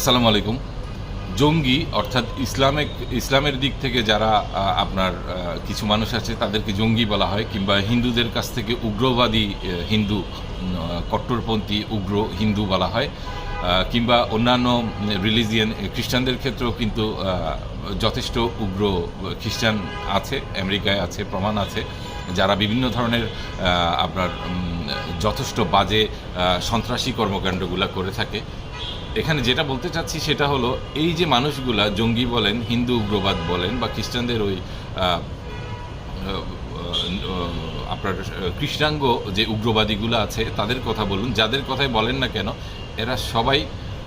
আসসালামু আলাইকুম। জঙ্গি, অর্থাৎ ইসলামিক ইসলামের দিক থেকে যারা আপনার কিছু মানুষ আছে, তাদেরকে জঙ্গি বলা হয়, কিংবা হিন্দুদের কাছ থেকে উগ্রবাদী হিন্দু কট্টরপন্থী, উগ্র হিন্দু বলা হয়। কিংবা অন্যান্য রিলিজিয়ান খ্রিস্টানদের ক্ষেত্রেও কিন্তু যথেষ্ট উগ্র খ্রিস্টান আছে, আমেরিকায় আছে, প্রমাণ আছে, যারা বিভিন্ন ধরনের আপনার যথেষ্ট বাজে সন্ত্রাসী কর্মকাণ্ডগুলো করে থাকে। এখানে যেটা বলতে চাচ্ছি সেটা হলো, এই যে মানুষগুলা, জঙ্গি বলেন, হিন্দু উগ্রবাদ বলেন, বা খ্রিস্টানদের ওই আপনার কৃষ্ণাঙ্গ যে উগ্রবাদীগুলো আছে, তাদের কথা বলুন, যাদের কথাই বলেন না কেন এরা সবাই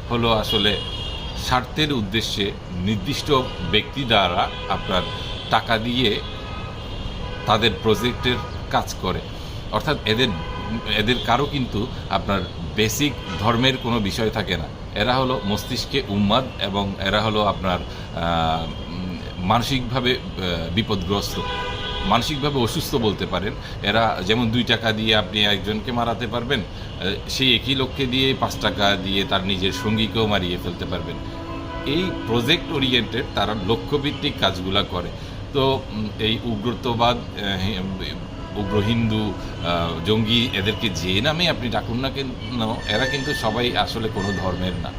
হলো আসলে স্বার্থের উদ্দেশ্যে নির্দিষ্ট ব্যক্তি দ্বারা আপনার টাকা দিয়ে তাদের প্রজেক্টের কাজ করে। অর্থাৎ এদের এদের কারও কিন্তু আপনার বেসিক ধর্মের কোনো বিষয় থাকে না। এরা হলো মস্তিষ্কে উন্মাদ এবং এরা হলো আপনার মানসিকভাবে বিপদগ্রস্ত। মানসিকভাবে অসুস্থ বলতে পারেন। এরা যেমন দুই টাকা দিয়ে আপনি একজনকে মারাতে পারবেন, সেই একই লোককে দিয়ে পাঁচ টাকা দিয়ে তার নিজের সঙ্গীকেও মারিয়ে ফেলতে পারবেন। এই প্রজেক্ট ওরিয়েন্টেড তারা লক্ষ্যভিত্তিক কাজগুলা করে। তো এই উগ্রতবাদ উগ্র হিন্দু জঙ্গি, এদেরকে যে নামে আপনি ডাকুন না কেন, এরা কিন্তু সবাই আসলে কোনো ধর্মের না।